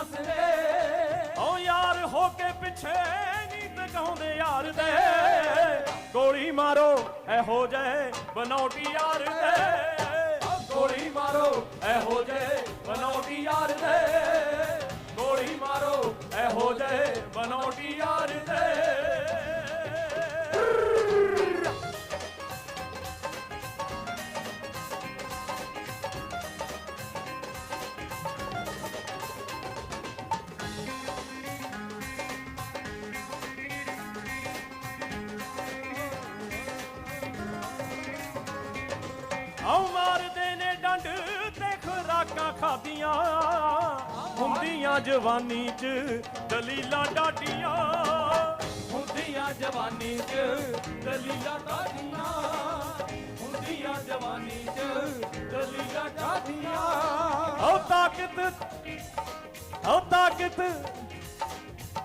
ਹੱਸਦੇ। ਓ ਯਾਰ ਹੋ ਕੇ ਪਿੱਛੇ ਨਹੀਂ ਟਕਾਉਂਦੇ ਯਾਰ ਦੇ ਗੋਲੀ ਮਾਰੋ, ਇਹੋ ਜੇ ਬਨੌਟੀ ਯਾਰ ਦੇ ਗੋਲੀ ਮਾਰੋ, ਇਹੋ ਜੇ ਬਨੌਟੀ ਯਾਰ ਦੇ ਗੋਲੀ ਮਾਰੋ, ਇਹੋ ਜੇ ਬਨੌਟੀ ਯਾਰ ਆਉ ਮਾਰਦੇ ਨੇ ਡੰਡ ਤੇ ਖੁਰਾਕਾਂ ਖਾਦੀਆਂ ਹੁੰਦੀਆਂ ਜਵਾਨੀ 'ਚ ਦਲੀਲਾ ਡਾਡੀਆਂ। ਹੁੰਦੀਆਂ ਜਵਾਨੀ 'ਚ ਦਲੀਲਾਂ ਢਾਡੀਆਂ ਹੁੰਦੀਆਂ ਜਵਾਨੀ 'ਚ ਦਲੀਲਾਂ ਢਾਡੀਆਂ ਓ ਤਾਕਤ ਓ ਤਾਕਤ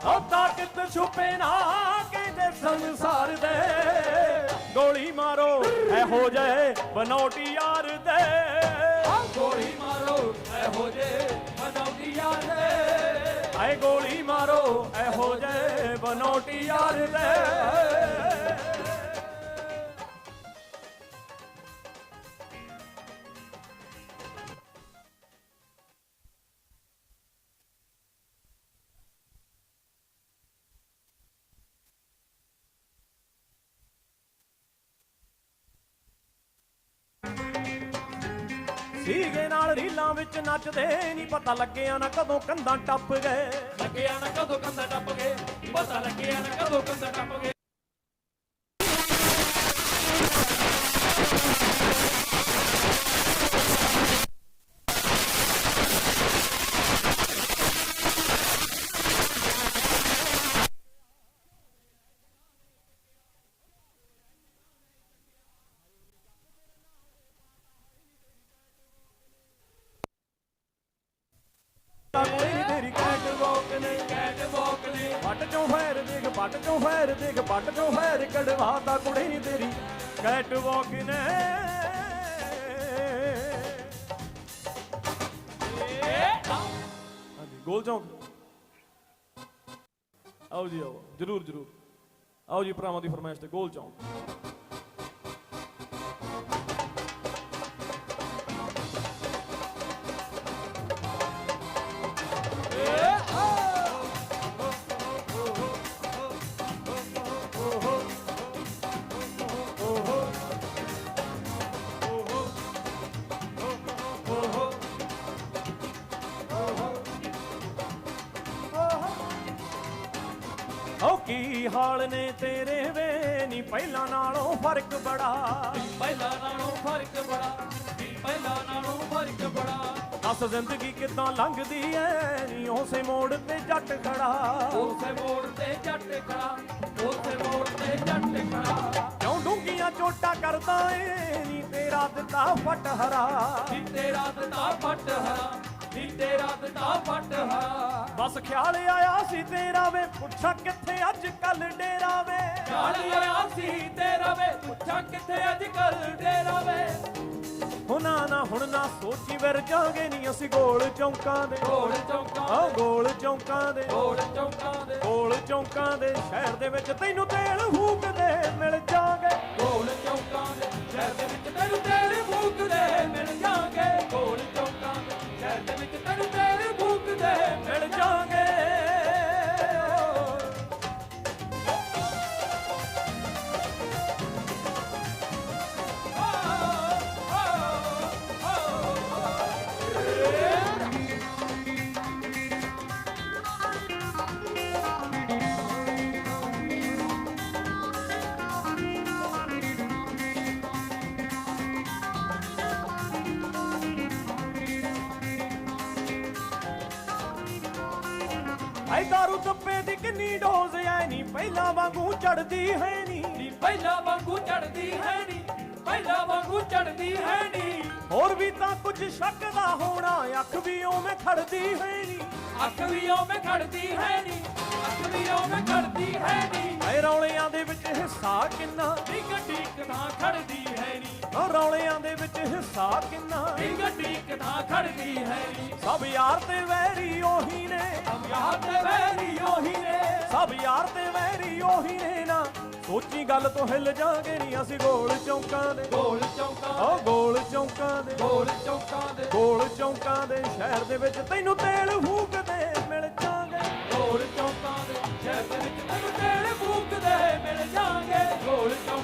ਓ ਤਾਕਤ ਛੁਪੇ ਨਾ, ਕਹਿੰਦੇ ਸੰਸਾਰ ਇਹੋ ਜੇ ਬਨੌਟੀ ਯਾਰ ਦੇ। ਗੋਲੀ ਮਾਰੋ ਇਹੋ ਜੇ ਬਣਾਉਂਦੀ ਯਾਰ ਦੇ। ਆਏ ਗੋਲੀ ਮਾਰੋ ਇਹੋ ਜੇ ਬਨੌਟੀ ਯਾਰ ਦੇ। ਸੀਗੇ ਨਾਲ ਰੀਲਾਂ ਵਿੱਚ ਨੱਚਦੇ ਨਹੀਂ ਪਤਾ ਲੱਗਿਆ ਨਾ ਕਦੋਂ ਕੰਧਾਂ ਟੱਪ ਗਏ। ਲੱਗਿਆ ਨਾ ਕਦੋਂ ਕੰਦਾ ਟੱਪ ਗਏ, ਪਤਾ ਲੱਗਿਆ ਨਾ ਕਦੋਂ ਕੰਦਾ ਟੱਪ ਗਏ। ਚੋਂ ਫੈਰ ਦੇਖ ਪੱਟ ਚੋਂ ਫੈਰ ਦੇਖ ਪੱਟ ਚੋਂ ਫੈਰ ਕਢਵਾ ਕੁੜੀ ਤੇਰੀ। ਕੈਟ ਵਾਕ ਨੇ। ਗੋਲ ਚੌਂਕ। ਆਓ ਜੀ, ਆਓ। ਜਰੂਰ ਜਰੂਰ। ਆਓ ਜੀ, ਭਰਾਵਾਂ ਦੀ ਫਰਮਾਇਸ਼ ਤੇ ਗੋਲ ਚੌਂਕ। ਕੀ ਹਾਲ ਨੇ ਤੇਰੇ ਵੇ? ਨੀ ਪਹਿਲਾਂ ਨਾਲੋਂ ਫ਼ਰਕ ਬੜਾ। ਪਹਿਲਾਂ ਨਾਲੋਂ ਫ਼ਰਕ ਬੜਾ ਪਹਿਲਾਂ ਨਾਲੋਂ ਫ਼ਰਕ ਬੜਾ। ਦੱਸ ਜ਼ਿੰਦਗੀ ਕਿਦਾਂ ਲੰਘਦੀ ਐ? ਨੀ ਉਸੇ ਮੋੜ ਤੇ ਜੱਟ ਖੜਾ। ਉਸੇ ਮੋੜ ਤੇ ਜੱਟ ਖੜਾ ਉਸੇ ਮੋੜ ਤੇ ਜੱਟ ਖੜਾ। ਕਿਉਂ ਡੂੰਗੀਆਂ ਚੋਟਾਂ ਕਰਦਾ ਏ? ਨੀ ਤੇਰਾ ਦਿੱਤਾ ਫਟ ਹਰਾ ਨੀ ਤੇਰਾ ਦਿੱਤਾ ਫਟ ਹਰਾ ਨੀ ਤੇਰਾ ਦਿੱਤਾ ਫਟ ਹਰਾ ਬਸ ਖਿਆਲ ਆਇਆ ਸੀ ਤੇਰਾ ਵੇ ਪੁੱਛਾਂ ਕਿੱਥੇ ਅੱਜ ਕੱਲ ਡੇਰਾ ਵੇ। ਚਾਲ ਆਇਆ ਸੀ ਤੇਰਾ ਵੇ ਪੁੱਛਾਂ ਕਿੱਥੇ ਅੱਜ ਕੱਲ ਡੇਰਾ ਵੇ। ਹੁਣਾ ਨਾ ਹੁਣ ਨਾ ਸੋਚੀ ਵਰ ਜਾਗੇ ਨੀ ਅਸੀਂ ਗੋਲ ਚੌਂਕਾਂ ਦੇ। ਗੋਲ ਚੌਂਕਾਂ ਆ ਗੋਲ ਚੌਂਕਾਂ ਦੇ। ਗੋਲ ਚੌਂਕਾਂ ਦੇ। ਗੋਲ ਚੌਂਕਾਂ ਦੇ ਸ਼ਹਿਰ ਦੇ ਵਿੱਚ ਤੈਨੂੰ ਤੇਲ ਫੂਕਦੇ ਮਿਲ ਜਾਗੇ। ਗੋਲ ਚੌਂਕਾਂ ਦੇ ਸ਼ਹਿਰ ਦੇ ਵਿੱਚ ਤੈਨੂੰ ਤੇਲ ਐ ਦਾਰੂ ਦੱਪੇ ਦੀ ਕਿੰਨੀ ਡੋਜ਼ ਐ ਨਹੀਂ ਪਹਿਲਾਂ ਵਾਂਗੂ ਚੜਦੀ ਹੈ ਨਹੀਂ ਨੀ ਪਹਿਲਾਂ ਵਾਂਗੂ ਚੜਦੀ ਹੈ ਨੀ ਪਹਿਲਾਂ ਵਾਂਗੂ ਚੜਦੀ ਹੈ ਨੀ। ਹੋਰ ਵੀ ਤਾਂ ਕੁਝ ਸ਼ੱਕ ਦਾ ਹੋਣਾ ਅੱਖ ਵੀ ਉਵੇਂ ਖੜਦੀ ਹੈ ਨਹੀਂ ਅੱਖ ਵੀ ਓਵੇਂ ਖੜਦੀ ਹੈ ਨੀ ਅੱਖ ਵੀ ਓਵੇਂ ਖੜਦੀ ਹੈ ਨੀ। ਐ ਵਿੱਚ ਹਿੱਸਾ ਕਿੰਨਾ? ਨੀ ਗੱਡੀ ਕਿਥਾਂ ਖੜਦੀ ਹੈ ਨੀ। ਓ ਰੌਲਿਆਂ ਦੇ ਵਿੱਚ ਹਿੱਸਾ ਕਿੰਨਾ? ਨੀ ਗੱਡੀ ਕਿਥਾਂ ਖੜਦੀ ਹੈ ਨੀ। ਸਭ ਯਾਰ ਤੇ ਵੈਰੀ ਉਹੀ ਨੇ। ਸਭ ਯਾਰ ਤੇ ਵੈਰੀ ਉਹੀ ਨੇ। ਨਾ ਸੋਚੀ ਗੱਲ ਤੋਂ ਹਿੱਲ ਜਾਗੇ ਨਹੀਂ ਅਸੀਂ ਗੋਲ ਚੌਂਕਾਂ ਦੇ। ਗੋਲ ਚੌਂਕਾਂ ਓ ਗੋਲ ਚੌਂਕਾਂ ਦੇ। ਗੋਲ ਚੌਂਕਾਂ ਦੇ। ਗੋਲ ਚੌਂਕਾਂ ਦੇ ਸ਼ਹਿਰ ਦੇ ਵਿੱਚ ਤੈਨੂੰ ਤੇਲ ਫੂਕਦੇ ਮਿਲ ਜਾਗੇ। ਗੋਲ ਚੌਂਕਾਂ ਦੇ ਸ਼ਹਿਰ ਦੇ ਵਿੱਚ ਮਿਲ ਜਾਣਗੇ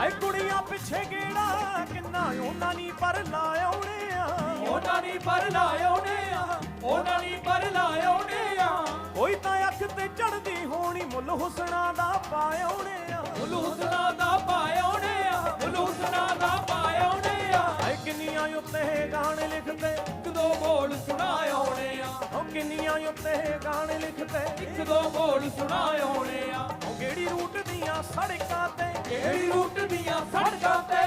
ਆਏ ਕੁੜੀਆਂ ਪਿੱਛੇ ਗੇੜਾ ਕਿੰਨਾ ਉਹਨਾਂ ਨਹੀਂ ਪਰ ਲਾ ਆਉਣੇ ਆ। ਉਹਨਾਂ ਨਹੀਂ ਪਰ ਲਾਇਓਨੇ ਆ ਉਹਨਾਂ ਨਹੀਂ ਪਰ ਲਾਇਓਨੇ ਆ। ਕੋਈ ਤਾਂ ਅੱਖ ਤੇ ਚੜਦੀ ਹੋਣੀ ਮੁੱਲ ਹੁਸਨਾ ਦਾ ਪਾਇਓਣੇ ਆ। ਹੁਸਨਾ ਦਾ ਪਾਇਓਨੇ ਆ ਹੁਸਨਾ ਦਾ ਪਾਇਓਨੇ ਆ। ਆਏ ਕਿੰਨੀਆਂ ਉੱਤੇ ਗਾਣੇ ਲਿਖਦੇ। ਇੱਕ ਦੋ ਬੋਲ ਸੁਣਾਇਓਨੇ ਆ। ਉਹ ਕਿੰਨੀਆਂ ਉੱਤੇ ਗਾਣੇ ਲਿਖਦੇ। ਇੱਕ ਦੋ ਬੋਲ ਸੁਣਾਇਓਨੇ ਆ। ਉਹ ਕਿਹੜੀ ਰੂਟ ਦੀਆਂ ਸੜਕਾਂ ਕਿਹੜੀ ਰੂਟ ਦੀਆਂ ਸੜਕਾਂ ਤੇ?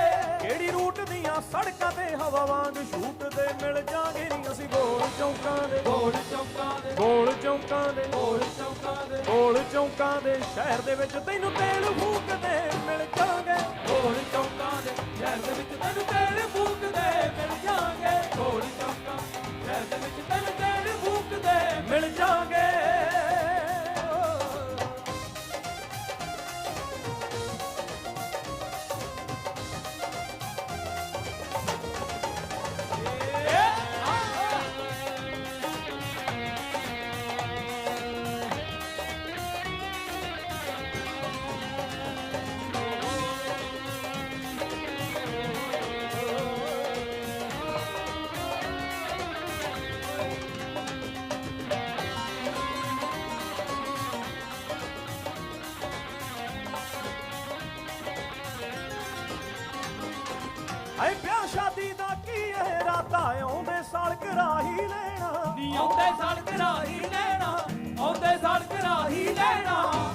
ਕਿਹੜੀ ਰੂਟ ਦੀਆਂ ਸੜਕਾਂ ਤੇ ਹਵਾ ਵਾਂਗ ਸ਼ੂਟ ਦੇ ਮਿਲ ਜਾਗੇ ਨਹੀਂ ਅਸੀਂ? ਗੋਲ ਚੌਂਕਾਂ ਦੇ ਗੋਲ ਚੌਂਕਾਂ ਦੇ। ਗੋਲ ਚੌਂਕਾਂ ਦੇ ਗੋਲ ਚੌਂਕਾਂ ਦੇ। ਗੋਲ ਚੌਂਕਾਂ ਦੇ ਸ਼ਹਿਰ ਦੇ ਵਿੱਚ ਤੈਨੂੰ ਤੇਲ ਫੂਕਦੇ ਮਿਲ ਜਾਗੇ। ਗੋਲ ਚੌਂਕਾਂ ਦੇ ਸ਼ਹਿਰ ਦੇ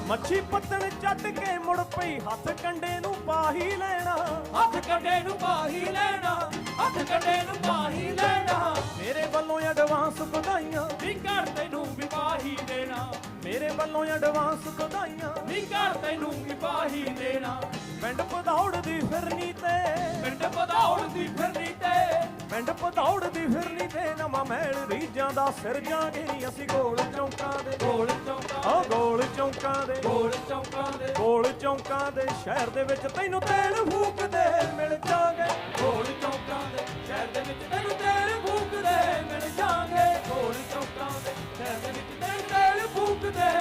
ਮੱਛੀ ਪੱਤਣ ਚੱਟ ਕੇ ਮੁੜ ਪਈ ਹੱਥ ਕੰਡੇ ਨੂੰ ਪਾਹੀ ਲੈਣਾ। ਹੱਥ ਕੰਡੇ ਨੂੰ ਪਾਹੀ ਲੈਣਾ ਹੱਥ ਕੰਡੇ ਨੂੰ ਪਾਹੀ ਲੈਣਾ। ਮੇਰੇ ਵੱਲੋਂ ਐਡਵਾਂਸ ਵਧਾਈਆਂ। ਨੀ ਘਰ ਤੈਨੂੰ ਵੀ ਪਾਹੀ ਦੇਣਾ। ਮੇਰੇ ਵੱਲੋਂ ਐਡਵਾਂਸ ਵਧਾਈਆਂ। ਨੀ ਘਰ ਤੈਨੂੰ ਵੀ ਪਾਹੀ ਦੇਣਾ। ਪਿੰਡ ਪਧੌੜ ਦੀ ਫਿਰਨੀ ਤੇ। ਪਿੰਡ ਪਧੌੜ ਦੀ ਫਿਰਨੀ ਤੇ। ਪਿੰਡ ਪਧੌੜਦੀ ਫਿਰਨੀ ਤੇ ਨਵਾਂ ਮਹਿਲ ਰੀਜਾਂ ਦਾ ਸਿਰ ਜਾਂਗੇ ਅਸੀਂ ਗੋਲ ਚੌਂਕਾਂ ਦੇ। ਗੋਲ ਚੌਂਕਾਂ ਓ ਗੋਲ ਚੌਂਕਾਂ ਦੇ। ਗੋਲ ਚੌਂਕਾਂ ਦੇ। ਗੋਲ ਚੌਂਕਾਂ ਦੇ ਸ਼ਹਿਰ ਦੇ ਵਿੱਚ ਤੈਨੂੰ ਤੇਲ ਫੂਕਦੇ ਮਿਲ ਜਾਗੇ ਗੋਲ ਚੌਂਕਾਂ ਦੇ ਸ਼ਹਿਰ ਦੇ ਵਿੱਚ ਤੈਨੂੰ ਤੇਲ ਫੂਕਦੇ ਮਿਲ ਜਾਗੇ ਗੋਲ ਚੌਂਕਾਂ ਦੇ ਸ਼ਹਿਰ ਦੇ ਵਿੱਚ ਤੈਨੂੰ ਤੇਲ ਫੂਕਦੇ